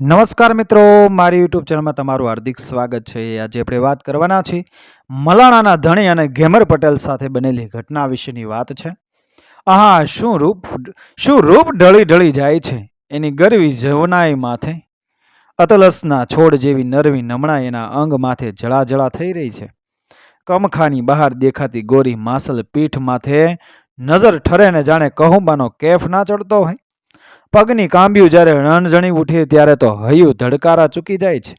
નમસ્કાર મિત્રો, મારી યુટ્યુબ ચેનલમાં તમારું હાર્દિક સ્વાગત છે. આજે આપણે વાત કરવાના છીએ મલાણાના ધણી અને ઘેમર પટેલ સાથે બનેલી ઘટના વિશેની વાત છે. આહા, શું રૂપ શું રૂપ ઢળી ઢળી જાય છે? એની ગરવી જવનાઈ માથે, અતલસના છોડ જેવી નરવી નમણા એના અંગ માથે જળા જળા થઈ રહી છે. કમખાની બહાર દેખાતી ગોરી માસલ પીઠ માથે નજર ઠરે ને જાણે કહુંબાનો કેફ ના ચડતો હોય. પગની કાંબ્યું જ્યારે રણઝણી ઉઠી ત્યારે તો હૈયું ધડકારા ચૂકી જાય છે.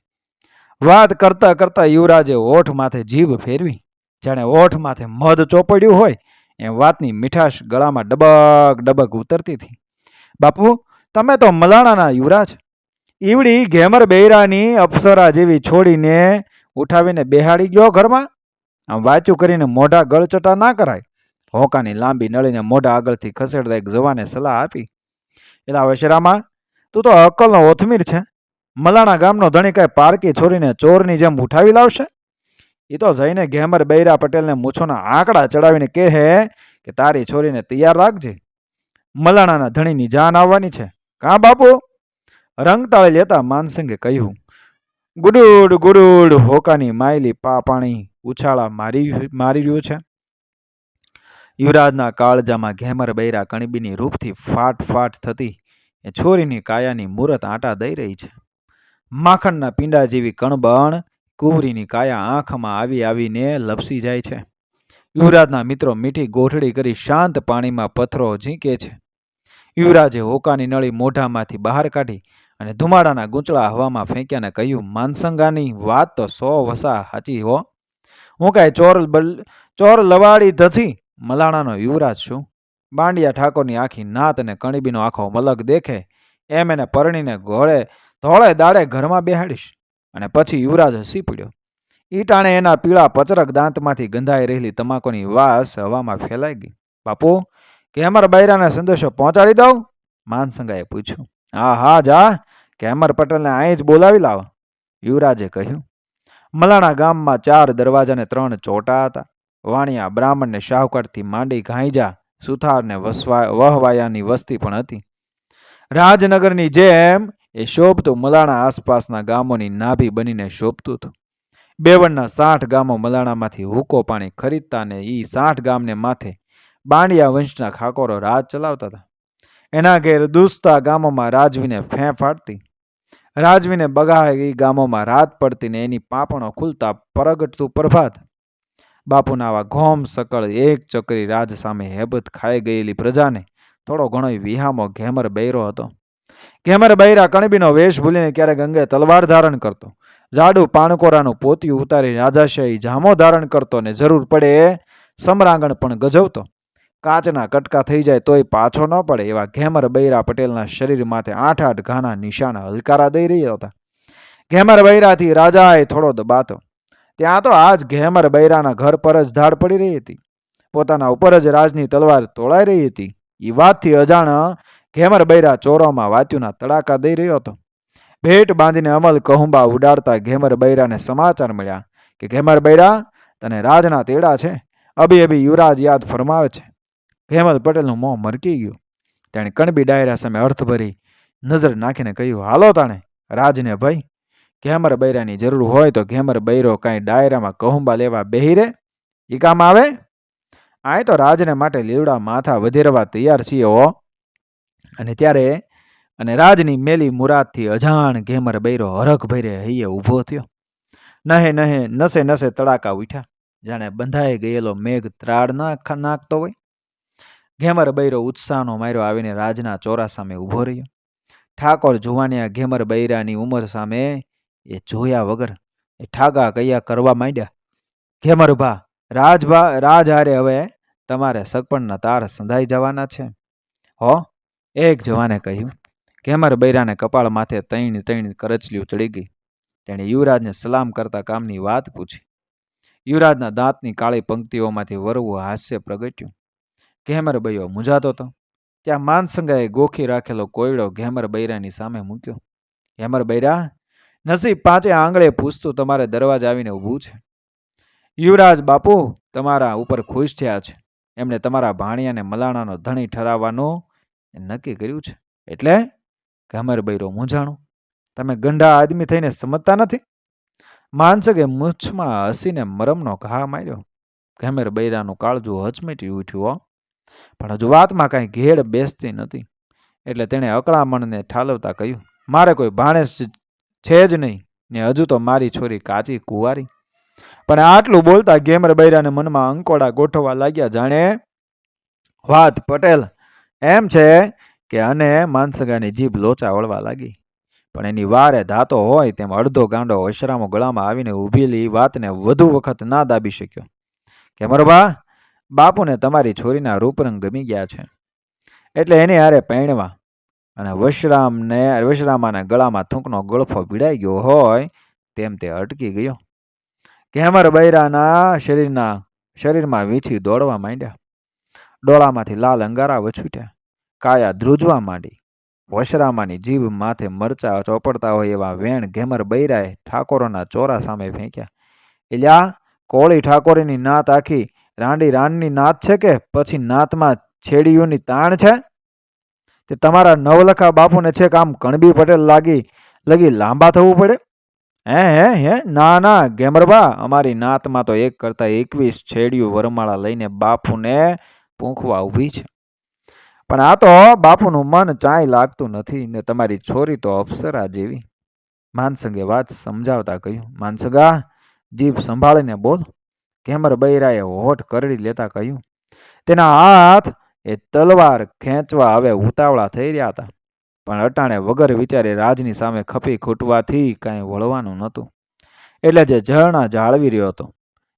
વાત કરતા કરતા યુવરાજે ઓઠ માથે જીભ ફેરવી, જાણે ઓઠ માથે મધ ચોપડ્યું હોય, એમ વાતની મીઠાશ ગળામાં ડબક ડબક ઉતરતી હતી. બાપુ, તમે તો મલાણાના યુવરાજ. ઈવડી ઘેમર બૈરાની અપ્સરા જેવી છોડીને ઉઠાવીને બેહાડી ગયો ઘરમાં? આમ વાંચ્યું કરીને મોઢા ગળચટા ના કરાય. હોકાની લાંબી નળીને મોઢા આગળથી ખસેડતા એક જવાને સલાહ આપી એલા વશેરામાં તું તો અક્કલનો ઓથમીર છે. મલાણા ગામનો ધણી કાંઈ પારકી છોરીને ચોરની જેમ ઉઠાવી લાવશે. એ તો જઈને ઘેમર બૈરા પટેલને મૂછોના આંકડા ચડાવીને કહે કે તારી છોરીને તૈયાર રાખજે. મલાણાના ધણીની જાન આવવાની છે. કાં બાપુ? રંગતાળી લેતા માનસિંઘે કહ્યું, ગુડુડ ગુડુડ હોકાની માયલી પા પાણી ઉછાળા મારી મારી રહ્યું છે. યુવરાજના કાળજામાં ઘેમર બૈરા કણબીની રૂપથી ફાટ ફાટ થતી એ છોરીની કાયાની મૂરત આંટા દઈ રહી છે. માખણના પીંડા જેવી કણબણ કુંવરીની કાયા આંખમાં આવી આવીને લપસી જાય છે. યુવરાજના મિત્રો મીઠી ગોઠડી કરી શાંત પાણીમાં પથ્થરો ઝીંકે છે. યુવરાજે હોકાની નળી મોઢામાંથી બહાર કાઢી અને ધુમાડાના ગૂંચળા હવામાં ફેંક્યાને કહ્યું, માનસંગાની વાત તો સો વસા સાચી હો. હું કાંઈ ચોર ચોર લવાડી ધથી મલાણાનો યુવરાજ છું. બાંડિયા ઠાકોરની આખી નાત અને કણીબીનો આખો મલક દેખે. એમ એને પરણીને ઘોળે ધોળે દાડે ઘરમાં બેહાડીશ. અને પછી યુવરાજ હસી પડ્યો. ઈટાણે એના પીળા પચરક દાંતમાંથી ગંધાઈ રહેલી તમાકુની વાસ હવામાં ફેલાઈ ગઈ. બાપુ કેમર બૈરાને સંદેશો પહોંચાડી દઉં? માનસંગાએ પૂછ્યું. હા હા, જા. કેમર પટેલને અહીં જ બોલાવી લાવ. યુવરાજે કહ્યું. મલાણા ગામમાં ચાર દરવાજા ને ત્રણ ચોટા હતા. વાણિયા બ્રાહ્મણ ને શાહુકારથી માંડી ઘાંઈજા સુથાર ને વહવાયાની વસ્તી પણ હતી. રાજનગરની જેમ એ શોભતું મલાણા આસપાસના ગામોની નાભી બનીને શોભતું હતું. બેવણના સાઠ ગામો મલાણામાંથી હુકો પાણી ખરીદતા ને ઈ સાઠ ગામને માથે બાંડિયા વંશના ખાકોરો રાજ ચલાવતા હતા. એના ઘેર દુસતા ગામોમાં રાજવીને ફેં ફાડતી. રાજવીને એ ગામોમાં રાત પડતી ને એની પાપણો ખુલતા પરગટતું પ્રભાત. બાપુના આવા ઘોમ સકળ એક ચકરી રાજ સામે હેબત ખાઈ ગયેલી પ્રજાને થોડો ઘણો વિહામો ઘેમર બૈરો હતો. ઘેમર બૈરા કણબીનો વેશ ભૂલીને ક્યારેક અંગે તલવાર ધારણ કરતો. જાડુ પાણકોરાનું પોતિયું ઉતારી રાજાશાહી જામો ધારણ કરતો ને જરૂર પડે સમરાંગણ પણ ગજવતો. કાચના કટકા થઈ જાય તોય પાછો ન પડે એવા ઘેમર બૈરા પટેલના શરીર માથે આઠ આઠ ઘાના નિશાન હલકારા દઈ રહ્યા હતા. ઘેમર બૈરાથી રાજાએ થોડો દબાતો. ત્યાં તો આજ ઘેમર બૈરાના ઘર પર જ ધાડ પડી રહી હતી. પોતાના ઉપર જ રાજની તલવાર તોળાઈ રહી હતી. એ વાતથી અજાણ ઘેમર બૈરા ચોરોમાં વાત્યુના તડાકા દઈ રહ્યો હતો. ભેટ બાંધીને અમલ કહુંબા ઉડાડતા ઘેમર બૈરાને સમાચાર મળ્યા કે, ઘેમર બૈરા, તને રાજના તેડા છે. અભી અભી યુવરાજ યાદ ફરમાવે છે. ઘેમલ પટેલનું મોં મરકી ગયું. તેણે કણબી ડાયરા સામે અર્થ ભરી નજર નાખીને કહ્યું, હાલો તાણે, રાજને ભાઈ ઘેમર બૈરાની જરૂર હોય તો ઘેમર બૈરો કાંઈ ડાયરામાં કહુંબા લેવા બેહી રે એ કામ આવે? આય તો રાજને માટે લીવડા માથા વધેરવા તૈયાર છીએ હો. અને ત્યારે, અને રાજની મેલી મુરાદથી અજાણ ઘેમર બૈરો હરખ ભૈરે હૈયે ઊભો થયો. નહે નહે, નસે નસે તડાકા ઉઠ્યા. જાણે બંધાઈ ગયેલો મેઘ ત્રાડ ના નાખતો હોય. ઘેમર બૈરો ઉત્સાહનો માર્યો આવીને રાજના ચોરા સામે ઊભો રહ્યો. ઠાકોર જુવાનિયા ઘેમર બૈરાની ઉંમર સામે એ જોયા વગર એ ઠાગા કૈયા કરવા માંડ્યા. ઘેમર ભા રાજભા રાજ હારે હવે તમારે સગપણના તાર સંધાઈ જવાના છે. હો? એક જવાને કહ્યું. ઘેમર બૈરાને કપાળ માથે તૈણ તૈણ કરચલીઓ ચડી ગઈ. તેણે યુવરાજને સલામ કરતા કામની વાત પૂછી. યુવરાજના દાંતની કાળી પંક્તિઓમાંથી વરવું હાસ્ય પ્રગટ્યું. ઘેમર બૈયો મૂંઝાતો હતો ત્યાં માનસંગાએ ગોખી રાખેલો કોયડો ઘેમર બૈરાની સામે મૂક્યો. ઘેમર બૈરા નસીબ પાંચે આંગળે પૂછતું, તમારે દરવાજા આવીને ઊભું છે? યુવરાજ બાપુ, તમારા ઉપર ખુશ થયા છે. એમણે તમારા ભાણિયાને મલાણાનો ધણી ઠરાવવાનું નક્કી કર્યું છે. એટલે ઘામર બૈરો મૂંઝાણું. તમે ગંઢા આદમી થઈને સમજતા નથી? માનસકે મૂછમાં હસીને મરમનો ઘા માર્યો. ઘેમેર બૈરાનું કાળજું હચમટી ઉઠ્યું પણ હજુ વાતમાં કાંઈ ઘેડ બેસતી નથી. એટલે તેણે અકળામણને ઠાલવતા કહ્યું, મારે કોઈ ભાણેજ છે જ નહીં. ને હજુ તો મારી છોરી કાચી કુંવારી. પણ આટલું બોલતા ગેમર બૈરાને મનમાં અંકોડા ગોઠવવા લાગ્યા, જાણે વાત પટેલ, એમ છે કે અને માનસગાની જીભ લોચા વળવા લાગી. પણ એની વારે ધાતો હોય તેમ અડધો ગાંડો અશરામો ગળામાં આવીને ઊભેલી વાતને વધુ વખત ના દાબી શક્યો. કે મરબા બાપુને તમારી છોરીના રૂપરંગ ગમી ગયા છે. એટલે એની હારે પૈણવા અને વશરામને, વશરામાના ગળામાં થૂંકનો ગળફો ભીડાઈ ગયો હોય તેમ તે અટકી ગયો. ઘેમર બૈરાના શરીરના, શરીરમાં વીંછી દોડવા માંડ્યા. ડોળામાંથી લાલ અંગારા વછૂટ્યા. કાયા ધ્રુજવા માંડી. વશરામાની જીભ માથે મરચા ચોપડતા હોય એવા વેણ ઘેમર બૈરાએ ઠાકોરોના ચોરા સામે ફેંક્યા. એલ્યા કોળી ઠાકોરીની નાત આખી રાંડી રાનની નાત છે કે? પછી નાતમાં છેડીઓની તાણ છે? તે તમારા નવલખા બાપુને છેક આમ કણબી પટેલ લાગી, લગી લાંબા થવું પડે? હે હે હે, ના ના ગેમરબા અમારી નાતમાં તો એક કરતા એકવીસ છેડિયું વરમાળા લઈને બાપુને પૂંખવા ઊભી છે. પણ આ તો બાપુનું મન ચાય લાગતું નથી ને તમારી છોરી તો અપ્સરા જેવી. માનસંગે વાત સમજાવતા કહ્યું. માનસંગા, જીભ સંભાળીને બોલ. કેમર બૈરાએ હોઠ કરડી લેતા કહ્યું. તેના હાથ એ તલવાર ખેંચવા હવે ઉતાવળા થઈ રહ્યા હતા. પણ અટાણે વગર વિચારે રાજની સામે ખપી ખૂટવાથી કાંઈ વળવાનું નહોતું. એટલે જે ઝરણા જાળવી રહ્યો હતો.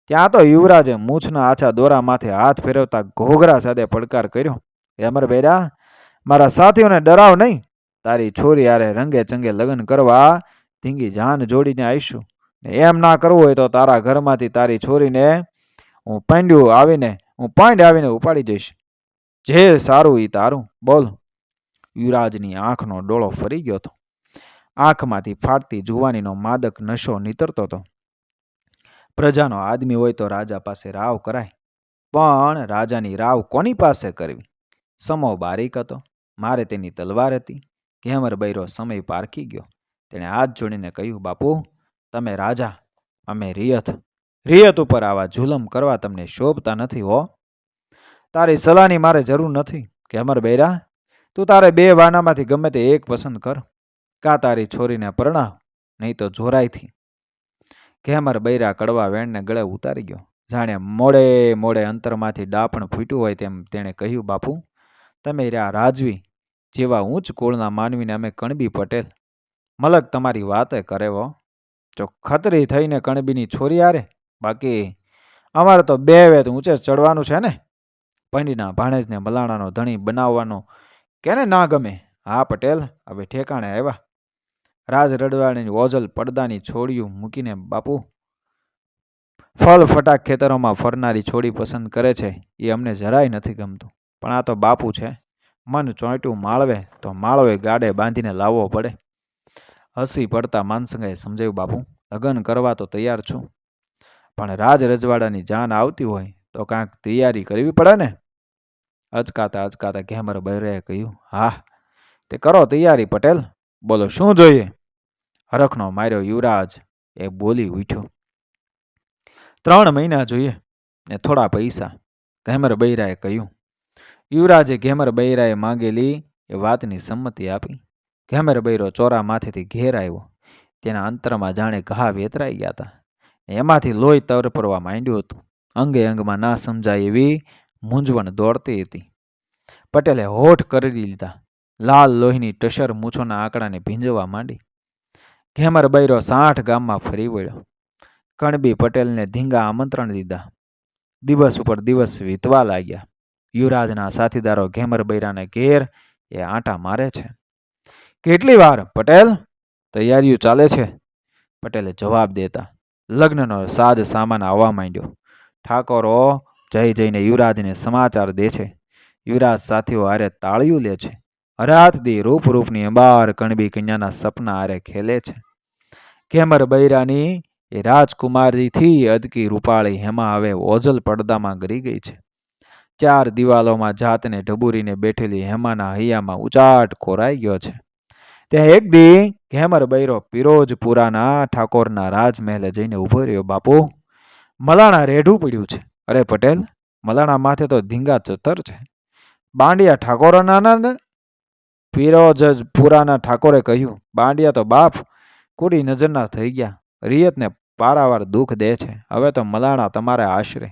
ત્યાં તો યુવરાજે મૂછના આછા દોરામાંથી હાથ ફેરવતા ઘોઘરા સાથે પડકાર કર્યો. અમર બેરા, મારા સાથીઓને ડરાવ નહીં. તારી છોરી હારે રંગે ચંગે લગ્ન કરવા ધીંગી જાન જોડીને આવીશું. ને એમ ના કરવું હોય તો તારા ઘરમાંથી તારી છોરીને હું પાંડ્યું આવીને, હું પાંડ આવીને ઉપાડી જઈશ. જે સારું એ તારું, બોલ. યુવરાજની આંખનો ડોળો ફરી ગયો હતો આંખમાંથી ફાટતી જુવાનીનો માદક નશો નીતરતો હતો પ્રજાનો આદમી હોય તો રાજા પાસે રાવ કરાય, પણ રાજાની રાવ કોની પાસે કરવી? સમો બારીક હતો, મારે તેની તલવાર હતી. ઘેમર બૈરો સમય પારખી ગયો. તેણે હાથ જોડીને કહ્યું, બાપુ, તમે રાજા, અમે રિયત. રિયત ઉપર આવા જુલમ કરવા તમને શોભતા નથી હો. તારી સલાહની મારે જરૂર નથી ઘેમર બૈરા, તું તારે બે વાનામાંથી ગમે તે એક પસંદ કર. કા તારી છોરીને પરણાવ, નહીં તો જોરાઈથી. ઘેમર બૈરા કડવા વેણને ગળે ઉતારી ગયો. જાણે મોડે મોડે અંતરમાંથી ડાપણ ફૂટ્યું હોય તેમ તેણે કહ્યું, બાપુ, તમે રહ્યા રાજવી, જેવા ઊંચ કુળના માનવીને અમે કણબી પટેલ. મલક તમારી વાતે કરે વો જો ખતરી થઈને કણબીની છોરી આરે, બાકી અમારે તો બે વેત ઊંચે ચડવાનું છે ને. પંડીના ભાણેજને મલાણાનો ધણી બનાવવાનો કેને ના ગમે? હા, પટેલ, હવે ઠેકાણે આવ્યા. રાજ રડવાણીની ઓઝલ પડદાની છોડિયું મૂકીને, બાપુ, ફળ ફટાક ખેતરોમાં ફરનારી છોડી પસંદ કરે છે. એ અમને જરાય નથી ગમતું. પણ આ તો બાપુ છે. મન ચોંટ્યું માળવે તો માળવે ગાડે બાંધીને લાવવો પડે. હસી પડતા માનસંગાએ સમજાવ્યું બાપુ લગ્ન કરવા તો તૈયાર છું. પણ રાજ રજવાડાની જાન આવતી હોય તો કાંઈક તૈયારી કરવી પડે ને? અચકાતા અચકાતા ઘેમર બહેરાએ કહ્યું, હા, તે કરો તૈયારી, પટેલ. બોલો, શું જોઈએ? હરખનો માર્યો યુવરાજ. એ બોલી ઉઠ્યો. ત્રણ મહિના જોઈએ ને થોડા પૈસા, ઘેમર બૈરાએ કહ્યું. યુવરાજે ઘેમર બૈરાએ માંગેલી એ વાતની સંમતિ આપી. ઘેમર બૈરો ચોરા માથેથી ઘેર આવ્યો. તેના અંતરમાં જાણે ઘા વેતરાઈ ગયા હતા. એમાંથી લોહી તરપરવા માંડ્યું હતું. અંગે અંગમાં ના સમજાય એવી મૂંઝવણ દોડતી હતી. પટેલે હોઠ કરી લીધા લાલ લોહીની ટસર મૂછોના આંકડાને ભીંજવા માંડી. ઘેમર બૈરો સાઠ ગામમાં ફરી વળ્યો. કણબી પટેલને ધીંગા આમંત્રણ દીધા. દિવસ ઉપર દિવસ વીતવા લાગ્યા. યુવરાજના સાથીદારો ઘેમર બૈરાને ઘેર એ આંટા મારે છે. કેટલી વાર? પટેલ, તૈયારીઓ ચાલે છે? પટેલે જવાબ દેતા. લગ્નનો સાજ સામાન આવવા માંડ્યો. ઠાકોરો જઈ જઈને યુવરાજને સમાચાર દે છે. યુવરાજ સાથીઓ હારે તાળીયું લે છે. હરાત દી રૂપ રૂપની અંબાર કણબી કન્યાના સપના હારે ખેલે છે. ઘેમર બૈરાની એ રાજકુમારીથી અદકી રૂપાળી હેમા હવે ઓઝલ પડદામાં ગરી ગઈ છે. ચાર દિવાલોમાં જાતને ઢબૂરીને બેઠેલી હેમાના હૈયામાં ઉચાટ કોરાઈ ગયો છે. ત્યાં એક દી ઘેમર બૈરો પિરોજપુરાના ઠાકોરના રાજમહેલે જઈને ઊભો રહ્યો, બાપુ, મલાણા રેઢું પડ્યું છે. અરે પટેલ, મલાણા માથે તો ધીંગા ચતર છે. બાંડિયા ઠાકોરના ફિરોજ જ પુરાના ઠાકોરે કહ્યું, બાંડિયા તો બાપ કુડી નજરના થઈ ગયા. રિયતને પારાવાર દુઃખ દે છે. હવે તો મલાણા તમારે આશરે.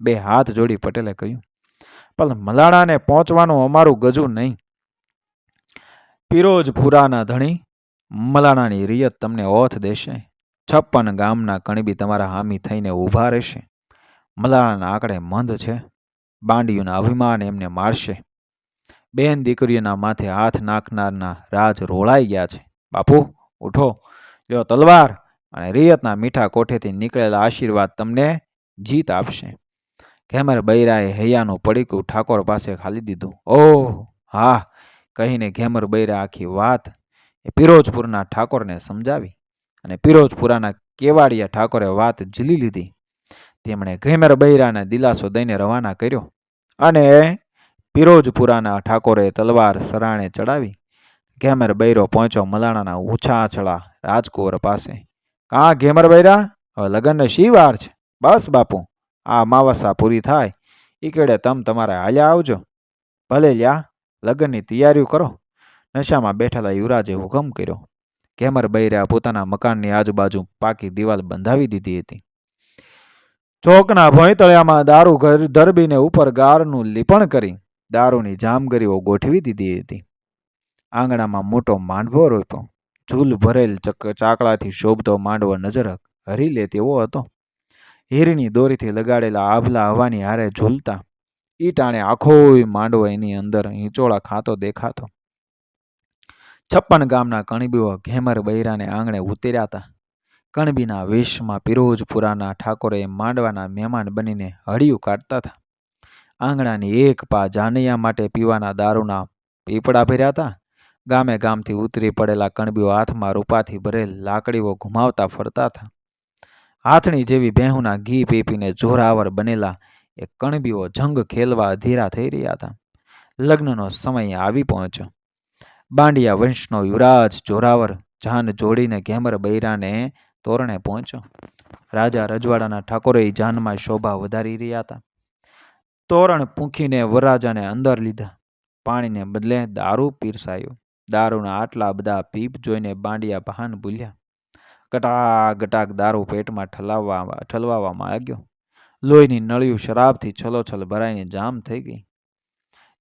બે હાથ જોડી પટેલે કહ્યું, પણ મલાણાને પહોંચવાનું અમારું ગજું નહીં. પિરોજપુરાના ધણી, મલાણાની રિયત તમને ઓથ દેશે. છપ્પન ગામના કણબી તમારા હામી થઈને ઊભા રહેશે. મલાણાના આંકડે મંદ છે. બાંડિયુના અભિમાન એમને મારશે. બેન દીકરીઓના માથે હાથ નાખનારના રાજ રોળાઈ ગયા છે. બાપુ ઉઠો. લ્યો તલવાર અને રિયતના મીઠા કોઠેથી નીકળેલા આશીર્વાદ તમને જીત આપશે. ઘેમર બૈરાએ હૈયાનું પડીકું ઠાકોર પાસે ખાલી દીધું. ઓહ હા કહીને ઘેમર બૈરા આખી વાત એ પિરોજપુરના ઠાકોરને સમજાવી અને પિરોજપુરાના કેવાડિયા ઠાકોરે વાત ઝીલી લીધી. તેમણે ઘેમર બૈરાને દિલાસો દઈને રવાના કર્યો અને પિરોજપુરાના ઠાકોરે તલવાર સરાણે ચડાવી ઘેમર બૈરો પહોંચ્યો મલાણાના ઓછા આંચળા રાજકુંવર પાસે. કાં ઘેમર બૈરા? હવે લગ્નને શી વાર છે? બસ બાપુ, આ માવસા પૂરી થાય. ઈકડે કેડે તમ તમારે હાલ્યા આવજો. ભલે લ્યા, લગ્નની તૈયારીઓ કરો. નશામાં બેઠેલા યુવરાજે હુકમ કર્યો. ઘેમર બૈરા પોતાના મકાનની આજુબાજુ પાકી દિવાલ બંધાવી દીધી હતી. ચોકના ભોંયતળિયામાં દારૂ ઘર ધરબીને ઉપર ગારનું લીપણ કરી દારૂની જામગરીઓ ગોઠવી દીધી હતી. આંગણામાં મોટો માંડવો રોપ્યો. ઝૂલ ભરેલ ચક ચાકડાથી શોભતો માંડવો નજર હરી લે તેવો હતો. હીરની દોરીથી લગાડેલા આભલા હવાની હારે ઝૂલતા ઈ ટાણે આખો માંડવો એની અંદર હિંચોળા ખાતો દેખાતો. છપ્પન ગામના કણીબીઓ ઘેમર બૈરાને આંગણે ઉતર્યા હતા કણબીના વેશમાં પિરોજપુરાના ઠાકોરે માંડવાના મહેમાન બનીને હળિયું કાઢતા હતા. આંગણાની એક પા જાનૈયા માટે પીવાના દારૂના પીપળા ભર્યા હતા. ગામે ગામથી ઉતરી પડેલા કણબીઓ હાથમાં રૂપાથી ભરેલ લાકડીઓ ઘુમાવતા ફરતા હતા. હાથણી જેવી બેહુના ઘી પી પીને જોરાવર બનેલા એ કણબીઓ જંગ ખેલવા અધીરા થઈ રહ્યા હતા. લગ્નનો સમય આવી પહોંચ્યો. બાંડિયા વંશનો યુવરાજ જોરાવર જાન જોડીને ઘેમર બૈરાને તોરણે પહોંચ્યો. રાજા રજવાડાના ઠાકોરે જાનમાં શોભા વધારી રહ્યા હતા. તોરણ પૂંખીને વરરાજાને અંદર લીધા. પાણીને બદલે દારૂ પીરસાયો. દારૂના આટલા બધા પીપ જોઈને બાંડિયા ભાન ભૂલ્યા ગટાક ગટાક દારૂ પેટમાં ઠલાવવા, ઠલવાવામાં આવ્યો. લોહીની નળિયું શરાબથી છલોછલ ભરાઈને જામ થઈ ગઈ.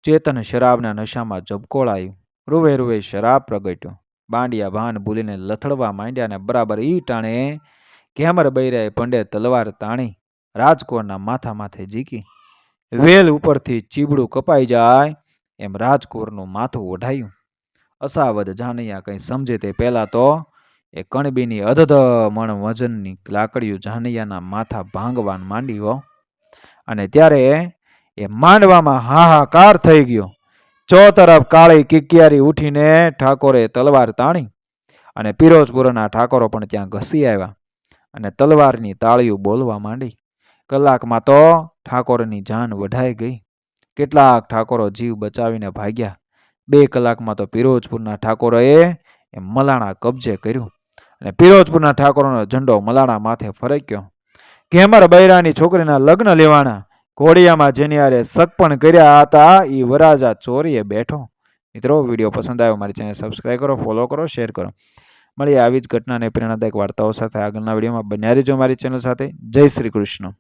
ચેતન શરાબના નશામાં ઝબકોળાયું. રૂવે રૂવે શરાબ પ્રગટ્યો. બાંડિયા ભાન ભૂલીને લથડવા માંડ્યા ને બરાબર ઈ ટાણે ઘેમર બૈરાએ પંડે તલવાર તાણી રાજકોરના માથા માથે ઝીકી. વેલ ઉપરથી ચીબડું કપાઈ જાય એમ રાજકોરનું માથું ઓઢાયું. અસાવદ જાનૈયા કંઈ સમજે તે પહેલાં તો એ કણબીની અધધ મણ વજનની લાકડીઓ જાનૈયાના માથા ભાંગવાન માંડી હો. અને ત્યારે એ માંડવામાં હાહાકાર થઈ ગયો. તરફ કાળી કિકિયારી ઉઠીને ઠાકોરે તલવાર તાણી અને પિરોજપુરના ઠાકોરો પણ ત્યાં ઘસી આવ્યા અને તલવારની તાળીઓ બોલવા માંડી. કલાકમાં તો ઠાકોરની જાન વઢાઈ ગઈ. કેટલાક ઠાકોરો જીવ બચાવીને ભાગ્યા. બે કલાકમાં તો પિરોજપુરના ઠાકોરોએ મલાણા કબજે કર્યું અને પિરોજપુરના ઠાકોરોનો ઝંડો મલાણા માથે ફરક્યો. ઘેમર બૈરાની છોકરીના લગ્ન લેવાના ઘોડિયામાં જેની આરે સગપણ કર્યા હતા એ વરાજા ચોરીએ બેઠો. મિત્રો, વીડિયો પસંદ આવ્યો મારી ચેનલ સબસ્ક્રાઈબ કરો ફોલો કરો શેર કરો. મળીએ આવી જ ઘટનાને પ્રેરણાદાયક વાર્તાઓ સાથે આગળના વિડીયોમાં. બન્યા રહેજો મારી ચેનલ સાથે. જય શ્રી કૃષ્ણ.